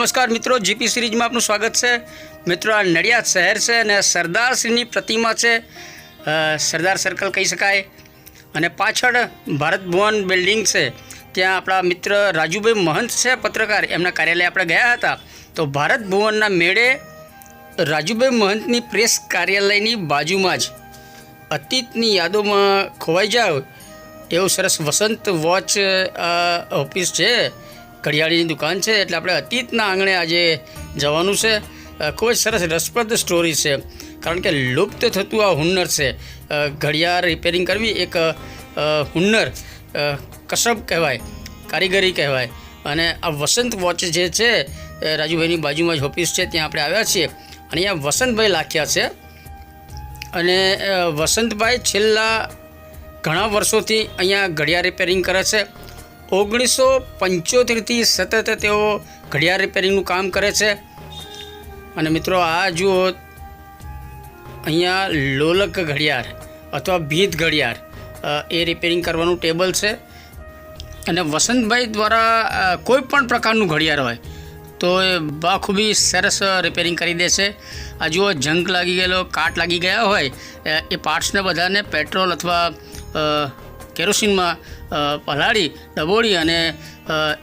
નમસ્કાર મિત્રો, જીપી સિરીઝમાં આપનું સ્વાગત છે. મિત્રો, આ નડિયાદ શહેર છે અને સરદારશ્રીની પ્રતિમા છે. સરદાર સર્કલ કહી શકાય. અને પાછળ ભારત ભુવન બિલ્ડિંગ છે. ત્યાં આપણા મિત્ર રાજુભાઈ મહંત છે, પત્રકાર. એમના કાર્યાલય આપણે ગયા હતા. તો ભારત ભુવનના મેળે રાજુભાઈ મહંતની પ્રેસ કાર્યાલયની બાજુમાં જ અતીતની યાદોમાં ખોવાઈ જાવ. એવું સરસ વસંત વોચ ઓફિસ છે. ઘડિયાળીની દુકાન છે એટલે આપણે અતીતના આંગણે આજે જવાનું છે. ખૂબ જ સરસ રસપ્રદ સ્ટોરી છે. કારણ કે લુપ્ત થતું આ હુન્નર છે. ઘડિયાળ રિપેરિંગ કરવી એક હુન્નર કસબ કહેવાય, કારીગરી કહેવાય. અને આ વસંત વોચ જે છે રાજુભાઈની બાજુમાં જ ઓફિસ છે, ત્યાં આપણે આવ્યા છીએ. અને અહીંયા વસંતભાઈ લાખ્યા છે. અને વસંતભાઈ છેલ્લા ઘણા વર્ષોથી અહીંયા ઘડિયાળ રિપેરિંગ કરે છે. ઓગણીસો પંચોતેરથી સતત તેઓ ઘડિયાળ રિપેરિંગનું કામ કરે છે. અને મિત્રો આ જુઓ, અહીંયા લોલક ઘડિયાળ અથવા ભીત ઘડિયાળ એ રિપેરિંગ કરવાનું ટેબલ છે. અને વસંતભાઈ દ્વારા કોઈ પણ પ્રકારનું ઘડિયાળ હોય, તો એ બાખૂબી સરસ રિપેરિંગ કરી દેશે આ જુઓ, જંક લાગી ગયેલો, કાટ લાગી ગયા હોય, એ પાર્ટ્સને બધાને પેટ્રોલ અથવા કેરોસીનમાં પલાળી, ડબોળી અને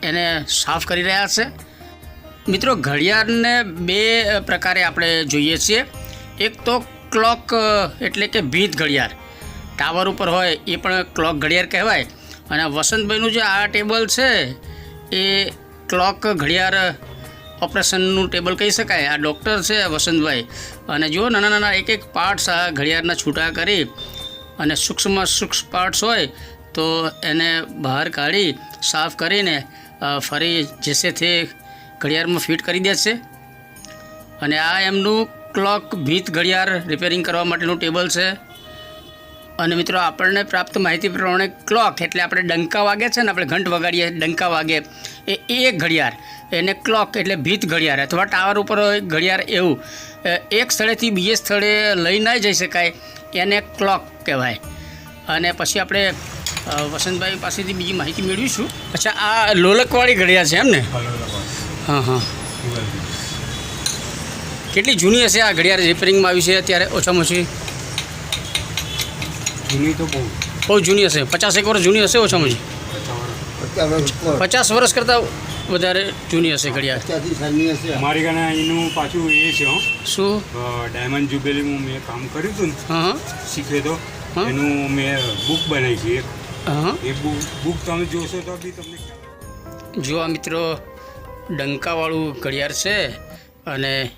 એને સાફ કરી રહ્યા છે. મિત્રો, ઘડિયાળને બે પ્રકારે આપણે જોઈએ છીએ. એક તો ક્લોક એટલે કે ભીત ઘડિયાળ. ટાવર ઉપર હોય એ પણ ક્લોક ઘડિયાળ કહેવાય. અને વસંતભાઈનું જે આ ટેબલ છે, એ ક્લોક ઘડિયાળ ઓપરેશનનું ટેબલ કહી શકાય. આ ડૉક્ટર છે વસંતભાઈ. અને જુઓ નાના નાના એક એક પાર્ટ્સ આ ઘડિયાળના છૂટા કરી અને સૂક્ષ્મ સૂક્ષ્મ પાર્ટ્સ હોય તો એને બહાર કાઢી, સાફ કરીને ફરી જેસે તે ઘડિયાળમાં ફિટ કરી દે છે અને આ એમનું ક્લોક ભીત ઘડિયાળ રિપેરિંગ કરવા માટેનું ટેબલ છે. અને મિત્રો, આપણને પ્રાપ્ત માહિતી પ્રમાણે ક્લોક એટલે આપણે ડંકા વાગે છે ને, આપણે ઘંટ વગાડીએ, ડંકા વાગે, એ એક ઘડિયાળ. એને ક્લોક એટલે ભીત ઘડિયાળ અથવા ટાવર ઉપર ઘડિયાળ એવું. એક સ્થળેથી બીજે સ્થળે લઈ ન જઈ શકાય. એને ક્લોક કહેવાય. અને પછી આપણે વસંતભાઈ પાસેથી બીજી માહિતી મેળવીશું. અચ્છા આ લોલકવાળી ઘડિયાળ છે એમ ને હા હા. કેટલી જૂની હશે આ ઘડિયાળ? રિપેરિંગમાં આવી છે અત્યારે ઓછામાં ઓછી? જૂની તો બહુ. બહુ જૂની હશે. પચાસ એક વર્ષ જૂની હશે ઓછામાં ઓછી? પચાસ વર્ષ કરતાં વધારે જૂની હશે ઘડિયાળ. અમારી કને એનું પાછું એ છે હો. શું? ડાયમંડ જ્યુબેલીમાં મેં કામ કર્યું હતું ને. હા. શીખે તો. એનું મેં બુક બનાવી છે એક. એ બુક બુક તમે જોશો તો બી તમને જો આ મિત્રો ડંકાવાળું ઘડિયાળ છે અને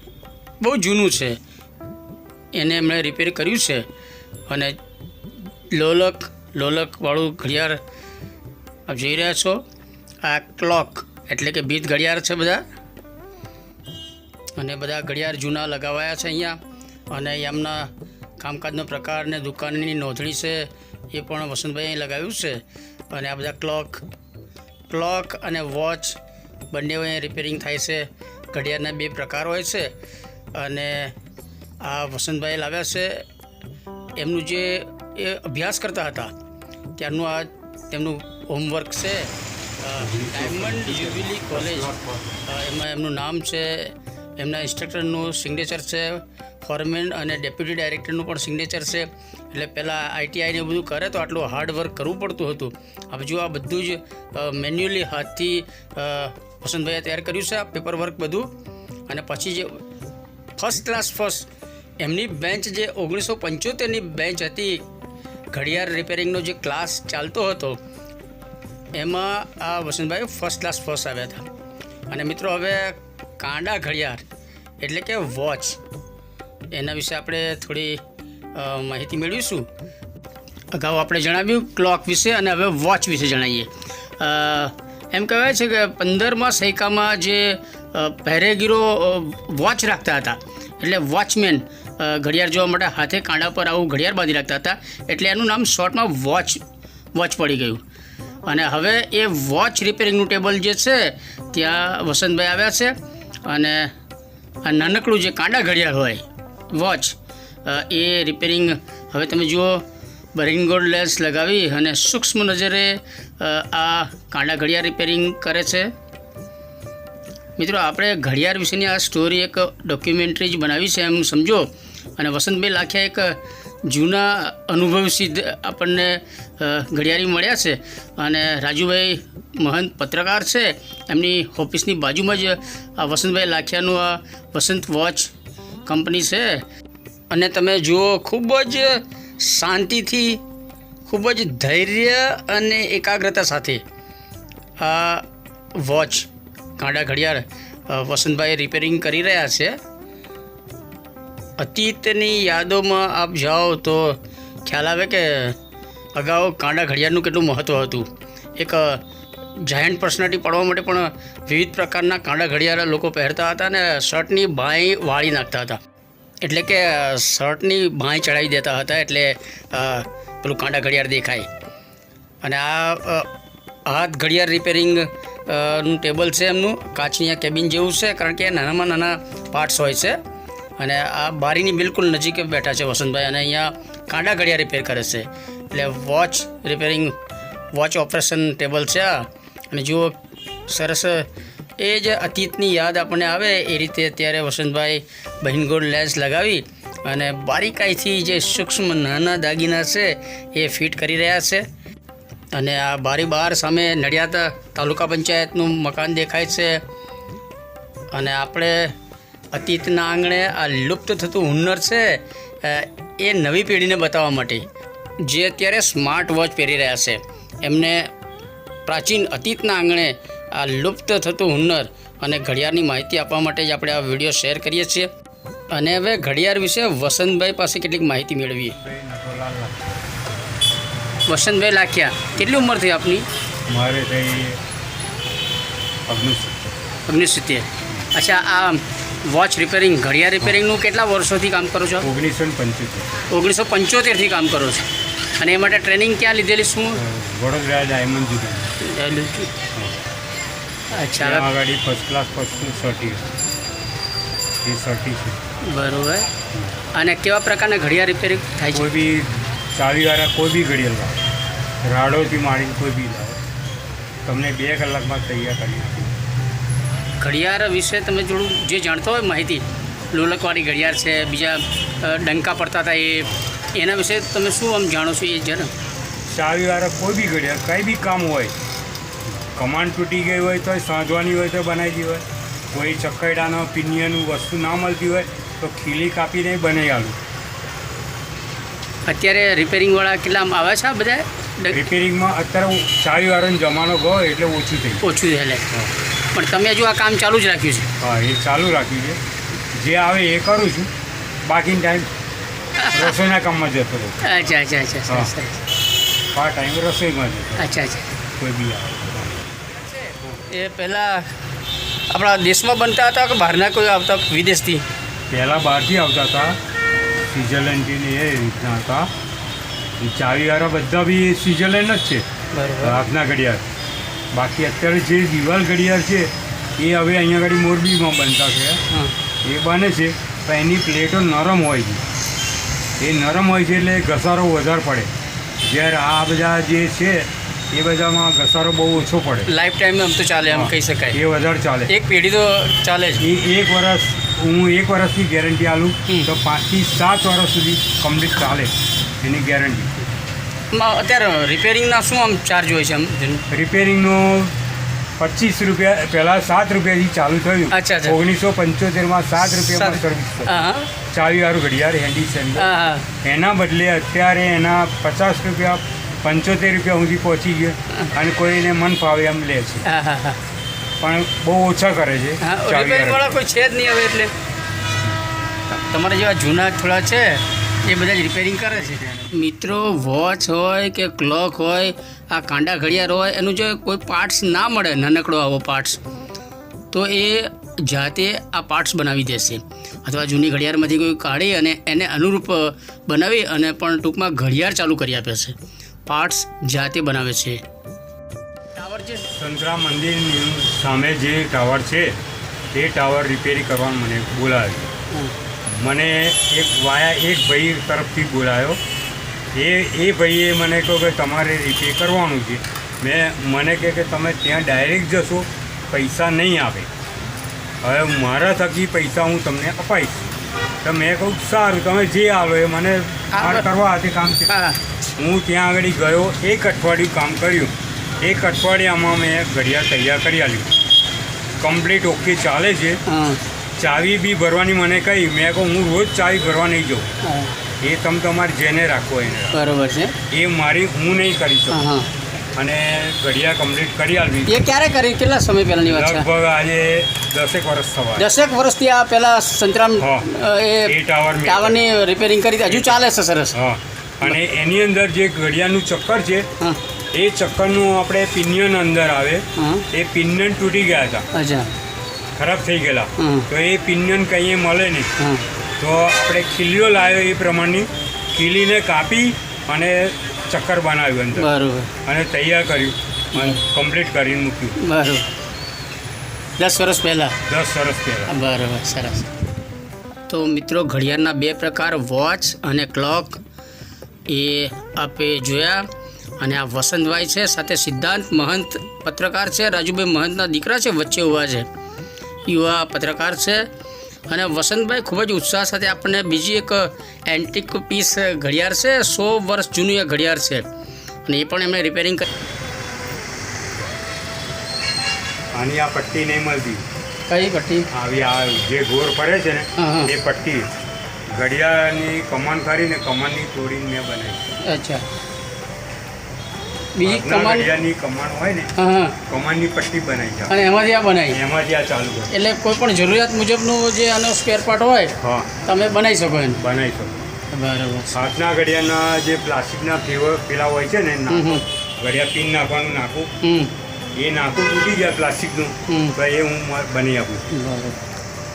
બહુ જૂનું છે. એને એમણે રિપેર કર્યું છે. અને લોલક લોલકવાળું ઘડિયાળ આપ જોઈ રહ્યા છો. આ ક્લોક એટલે કે બીત ઘડિયાળ છે બધા. અને બધા ઘડિયાળ જૂના લગાવાયા છે અહીંયા. અને એમના કામકાજનો પ્રકાર ને દુકાનની નોંધણી છે એ પણ વસંતભાઈ અહીં લગાવ્યું છે. અને આ બધા ક્લોક ક્લોક અને વોચ બંને રિપેરિંગ થાય છે. ઘડિયાળના બે પ્રકાર હોય છે. અને આ વસંતભાઈ લાવ્યા છે. એમનું જે એ અભ્યાસ કરતા હતા, ત્યારનું આ તેમનું હોમવર્ક છે. ડાયમંડ જ્યુબિલી કોલેજ એમાં એમનું નામ છે, એમના ઇન્સ્ટ્રક્ટરનું સિગ્નેચર છે. ફોરમેન અને ડેપ્યુટી ડાયરેક્ટરનું પણ સિગ્નેચર છે. એટલે પહેલાં આઈટીઆઈને બધું કરે તો આટલું હાર્ડ વર્ક કરવું પડતું હતું. હવે જો આ બધું જ મેન્યુઅલી હાથથી વસંતભાઈએ તૈયાર કર્યું છે આ પેપર વર્ક બધું. અને પછી જે ફર્સ્ટ ક્લાસ ફર્સ્ટ એમની બેન્ચ જે ઓગણીસો પંચોતેરની બેન્ચ હતી, ઘડિયાળ રિપેરિંગનો જે ક્લાસ ચાલતો હતો, એમાં આ વસંતભાઈ ફર્સ્ટ ક્લાસ ફર્સ્ટ આવ્યા હતા. અને મિત્રો હવે કાંડા ઘડિયાળ, એટલે કે વોચ એના વિશે આપણે થોડી માહિતી મેળવીશું. અગાઉ આપણે જણાવ્યું ક્લોક વિશે અને હવે વોચ વિશે જણાવીએ. એમ કહેવાય છે કે પંદરમા સૈકામાં જે પહેરેગીરો વોચ રાખતા હતા, એટલે વોચમેન ઘડિયાળ જોવા માટે હાથે કાંડા પર આવું ઘડિયાળ બાંધી રાખતા હતા, એટલે એનું નામ શોર્ટમાં વોચ વોચ પડી ગયું. અને હવે એ વોચ રિપેરિંગનું ટેબલ જે છે, ત્યાં વસંતભાઈ આવ્યા છે, અને આ નાનકડું જે કાંડા ઘડિયાળ હોય વોચ. એ રિપેરિંગ હવે તમે જુઓ બરિંગોડ લેન્સ લગાવી અને સૂક્ષ્મ નજરે આ કાંડા ઘડિયાળ રિપેરિંગ કરે છે. મિત્રો, આપણે ઘડિયાળ વિશેની આ સ્ટોરી એક ડોક્યુમેન્ટરી જ બનાવી છે, એમ સમજો. અને વસંતભાઈ લાખ્યા એક જૂના અનુભવ સિદ્ધ આપણને ઘડિયાળી મળ્યા છે. અને રાજુભાઈ મહંત પત્રકાર છે, એમની ઓફિસની બાજુમાં જ આ વસંતભાઈ લાખ્યાનું આ વસંત વોચ કંપની છે. અને તમે જુઓ, ખૂબ જ શાંતિથી, ખૂબ જ ધૈર્ય અને એકાગ્રતા સાથે આ વોચ કાંડા ઘડિયાળ વસંતભાઈ રિપેરિંગ કરી રહ્યા છે. અતીતની યાદોમાં આપ જાઓ તો ખ્યાલ આવે કે અગાઉ કાંડા ઘડિયાળનું કેટલું મહત્ત્વ હતું. એક જાયન્ટ પર્સનાલિટી પડવા માટે પણ વિવિધ પ્રકારના કાંડા ઘડિયાળ લોકો પહેરતા હતા અને શર્ટની બાંય વાળી નાખતા હતા. એટલે કે શર્ટની બાંય ચડાવી દેતા હતા એટલે પેલું કાંડા ઘડિયાળ દેખાય. અને આ હાથ ઘડિયાળ રિપેરિંગનું ટેબલ છે એમનું, કાચની કેબિન જેવું છે, કારણ કે નાનામાં નાના પાર્ટ્સ હોય છે. અને આ બારીની બિલકુલ નજીક બેઠા છે વસંતભાઈ અને અહીંયા કાંડા ઘડિયાળ રિપેર કરે છે. એટલે watch repairing watch operation table છે આ. અને જુઓ, સરસ, એ જ અતીતની યાદ આપણને આવે એ રીતે અત્યારે વસંતભાઈ બહેનગોળ લેન્સ લગાવી અને બારીકાઈથી જે સૂક્ષ્મ નાના દાગીના છે એ ફિટ કરી રહ્યા છે. અને આ બારી બહાર સામે નડિયાદ તાલુકા પંચાયતનું મકાન દેખાય છે. અને આપણે અતીતના આંગણે આ લુપ્ત થતું હુન્નર છે એ નવી પેઢીને બતાવવા માટે. જે અત્યારે સ્માર્ટ વોચ પહેરી રહ્યા છે. એમને પ્રાચીન અતીતના આંગણે આ લુપ્ત થતું હુન્નર અને ઘડિયાળની માહિતી આપવા માટે જ આપણે આ વીડિયો શેર કરીએ છીએ. અને હવે ઘડિયાળ વિશે વસંતભાઈ પાસે કેટલીક માહિતી મેળવીએ. વસંતભાઈ લાખ્યા કેટલી ઉંમર થઈ આપની? મારે થઈ અચ્છા આ વોચ રિપેરિંગ ઘડિયાળ રિપેરિંગનું કેટલા વર્ષોથી કામ કરો છો? ઓગણીસો પંચોતેર. ઓગણીસો પંચોતેરથી કામ કરો છો. અને એ માટે ટ્રેનિંગ ક્યાં લીધેલી? શું? વડોદરા ડાયમંડ અચ્છા. આગળ ફર્સ્ટ ક્લાસ ફર્સ્ટનું સર્ટી એ સર્ટી છે. બરાબર. અને કેવા પ્રકારના ઘડિયાળ રિપેરિંગ થાય છે? કોઈ બી ચાવીવાળા કોઈ બી ઘડિયાળ લાવો રાડોથી મારીને કોઈ બી લાવો. તમને બે કલાકમાં તૈયાર કરી ઘડિયાળ વિશે તમે થોડું જે જાણતા હોય માહિતી. લોલકવાળી ઘડિયાળ છે બીજા ડંકા પડતા હતા એ એના વિશે તમે શું આમ જાણો છો એ જરા? ચાવીવાળા કોઈ બી ઘડિયાળ કંઈ બી કામ હોય કમાન્ડ તૂટી ગઈ હોય તો સાંધવાની હોય તો બનાવી દી હોય. કોઈ ચક્કરડાનો પિનિયનનું વસ્તુ ના મળતી હોય તો ખીલી કાપીને બનાવી આલું. અત્યારે રિપેરિંગવાળા કેટલા આવે છે બધા રિપેરિંગમાં અત્યારે ચાવીવાળાનો જમાનો ગયો એટલે ઓછું થઈ ઓછું થયેલે. પણ તમે હજુ આ કામ ચાલુ જ રાખ્યું છે. હા એ ચાલુ રાખ્યું છે. જે આવે એ કરું છું. બાકીનો ટાઈમ રસોઈના કામમાં જતો રહું અચ્છા અચ્છા અચ્છા આ ટાઈમ રસોઈમાં જતો. અચ્છા અચ્છા. કોઈ બી આવે. એ પહેલાં આપણા દેશમાં બનતા હતા કે બહારના કોઈ આવતા વિદેશથી? પહેલાં બહારથી આવતા હતા. સ્વિટ્ઝરલેન્ડથી ને એ રીતના હતા. ચાવીવાળા બધા બી સ્વિટ્ઝરલેન્ડ જ છે. હાથના ઘડિયાળ. બાકી અત્યારે જે દિવાલ ઘડિયાળ છે એ હવે અહીંયા આગળ મોરબીમાં બનતા છે. હા. એ બને છે પણ એની પ્લેટો નરમ હોય છે. એ નરમ હોય છે એટલે ઘસારો વધારે પડે. જ્યારે આ બધા જે છે એ બધામાં ઘસારો બહુ ઓછો પડે. લાઈફ ટાઈમ આમ તો ચાલે એમ કહી શકાય. એ વધારે ચાલે. એક પેઢી તો ચાલે જ. એક વર્ષ હું એક વર્ષની ગેરંટી આલું તો પાંચથી સાત વર્ષ સુધી કમ્પ્લીટ ચાલે એની ગેરંટી અત્યારે રિપેરિંગના શું આમ ચાર્જ હોય છે આમ? રિપેરિંગનો પચીસ રૂપિયા પહેલાં સાત રૂપિયાથી ચાલુ થયું. અચ્છા. ઓગણીસો પંચોતેરમાં સાત રૂપિયામાં. સર્વિસ ચાવીવાળું ઘડિયાળ હેન્ડી હા એના બદલે અત્યારે એના પચાસ રૂપિયા પંચોતેર રૂપિયા સુધી પહોંચી ગયો અને કોઈને મન ફાવે એમ લે છે. પણ બહુ ઓછા કરે છે. કોઈ છે જ નહીં હવે એટલે. તમારા જેવા જૂના થોડા છે? એ બધા જ રિપેરિંગ કરે છે મિત્રો વોચ હોય કે ક્લોક હોય આ કાંડા ઘડિયાળ હોય એનું જો કોઈ પાર્ટ્સ ના મળે નાનકડો આવો પાર્ટ્સ તો એ જાતે આ પાર્ટ્સ બનાવી દેશે. અથવા જૂની ઘડિયાળમાંથી કોઈ કાઢી અને એને અનુરૂપ બનાવી અને પણ ટૂંકમાં ઘડિયાળ ચાલુ કરી આપે છે. પાર્ટ્સ જાતે બનાવે છે. ટાવર જે સંતરા મંદિરની સામે જે ટાવર છે તે ટાવર રિપેરી કરવાનું મને બોલાવ્યો મને એક વાયા એક ભાઈ તરફથી બોલાયો. એ એ ભાઈએ મને કહ્યું કે તમારે રિપેર કરવાનું છે. મેં મને કહે કે તમે ત્યાં ડાયરેક્ટ જશો પૈસા નહીં આવે. હવે મારા થકી પૈસા હું તમને અપાઈશ. તો મેં કહું સારું તમે જે આવો એ મને કરવા હાથે કામ છે. હું. ત્યાં આગળ ગયો એક અઠવાડિયું કામ કર્યું. એક અઠવાડિયામાં મેં ઘડિયાળ તૈયાર કરી આપ્યું કમ્પ્લીટ ઓકે ચાલે છે. ચાવી બી ભરવાની મને કહી મેં કહું હું રોજ ચાવી ભરવા નહીં જાઉં. એ તમે તમારે જેને રાખો એને. બરોબર છે. એ મારી હું નહીં કરી શકું. હા અને ઘડિયા કમ્પ્લીટ કરી આવી એ ક્યારે કરી? કેટલા સમય પહેલાંની વાત છે? લગભગ આજે દસેક વર્ષ થવા. દસેક વર્ષથી આ પેલા સંતરામ એ ટાવર ટાવરની રિપેરિંગ કરી હજુ ચાલે છે સરસ. હા. અને એની અંદર જે ઘડિયાળનું ચક્કર છે એ ચક્કરનું આપણે પિનિયન અંદર આવે. એ પિનિયન તૂટી ગયા હતા. અચ્છા. ખરાબ થઈ ગયેલા. તો એ પિનિયન કંઈ મળે નહીં. તો આપણે ખીલીઓ લાવ્યો એ પ્રમાણની. ખીલીને કાપી અને ચક્કર બનાવ્યું અંદર. બરાબર. અને તૈયાર કર્યું. અને કમ્પ્લીટ કરીને મૂક્યું. બરાબર. દસ વર્ષ પહેલાં? દસ વર્ષ પહેલાં. બરાબર સરસ. તો મિત્રો ઘડિયાળના બે પ્રકાર વોચ અને ક્લોક. એ આપે જોયા. અને આ વસંતભાઈ છે સાથે સિદ્ધાંત મહંત પત્રકાર છે રાજુભાઈ મહંતના દીકરા છે વચ્ચે ઊભા છે. યુવા પત્રકાર છે. અને વસંતભાઈ ખૂબ જ ઉત્સાહ સાથે આપણને બીજી એક એન્ટિક પીસ ઘડિયાળ છે. સો વર્ષ જૂનું એ ઘડિયાળ છે. અને એ પણ એમણે રિપેરિંગ કરી. આની આ પટ્ટી નહીં મળતી. કઈ પટ્ટી? આવી આ જે ગોર ફરે છે ને. એ પટ્ટી. ઘડિયાળની કમાન કરીને કમાનની તોડીને મેં બનાવી. અચ્છા. બીજી આજના કમાન હોય ને હા કમાનની પટ્ટી બનાવી છે અને એમાંથી આ બનાવી. એમાંથી આ ચાલુ કરે. એટલે કોઈ પણ જરૂરિયાત મુજબનું જે આનો સ્પેર પાર્ટ હોય હા. તમે બનાવી શકો એને. બનાવી શકો. બરાબર. હાથના ઘડિયાળના જે પ્લાસ્ટિકના ફેવર પેલા હોય છે ને ઘડિયાળ પિન નાખવાનું નાખું. એ નાખું તૂટી જાય પ્લાસ્ટિકનું. તો એ હું બની આપું. બરાબર.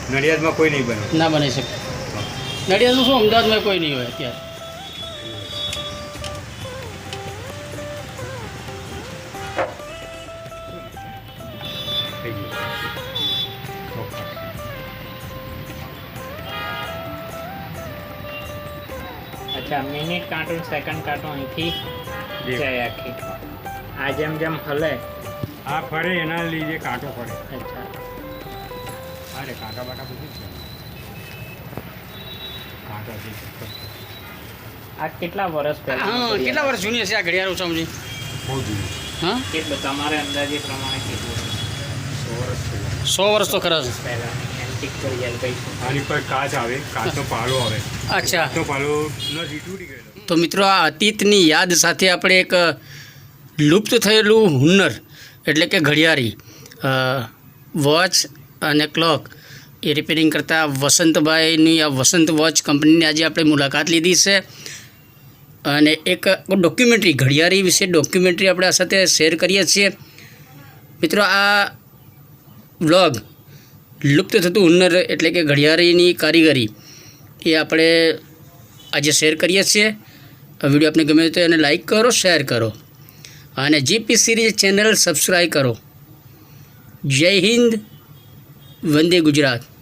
નડિયાદમાં કોઈ નહીં બને ના બનાવી શકે. નડિયાદનું શું અમદાવાદમાં કોઈ નહીં હોય અત્યારે? અચ્છા મિનિટ કાંટું સેકન્ડ કાંટો અહીંથી. જાય આખી. આ જેમ જેમ હલે. આ ફરે એના લીધે કાંટો ફરે. અચ્છા. અરે કાંટા બાટા બધું છે. કાંટા છે આ કેટલા વર્ષ પહેલા હા કેટલા વર્ષ જૂની હશે આ ઘડિયાળ સમજી બહુ જૂની. હા? કેટલું તમારે અંદાજે પ્રમાણે કેટલું? સો વર્ષ સો વર્ષ તો ખરા છે પહેલા. એન્ટિક ઘડિયાળ કહીશું આની પર કાચ આવે કાચનો પાલો આવે. અચ્છા. કાચનો પાલો નથી તૂટી ગયેલો. તો મિત્રો આ અતીતની યાદ સાથે આપણે એક લુપ્ત થયેલું હુન્નર એટલે કે ઘડિયાળી વોચ અને ક્લોક એ રિપેરિંગ કરતા વસંતભાઈની આ વસંત વોચ કંપનીની આજે આપણે મુલાકાત લીધી છે. અને એક ડોક્યુમેન્ટરી ઘડિયાળી વિશે ડોક્યુમેન્ટરી આપણે આ સાથે શેર કરીએ છીએ. મિત્રો આ વ્લોગ લુપ્ત થતું હુન્નર એટલે કે ઘડિયાળીની કારીગરી, એ આપણે આજે શેર કરીએ છીએ. વીડિયો આપને ગમે તો એને લાઈક કરો શેર કરો. અને જીપી સિરીઝ ચેનલ સબસ્ક્રાઈબ કરો. જય હિન્દ, વંદે ગુજરાત.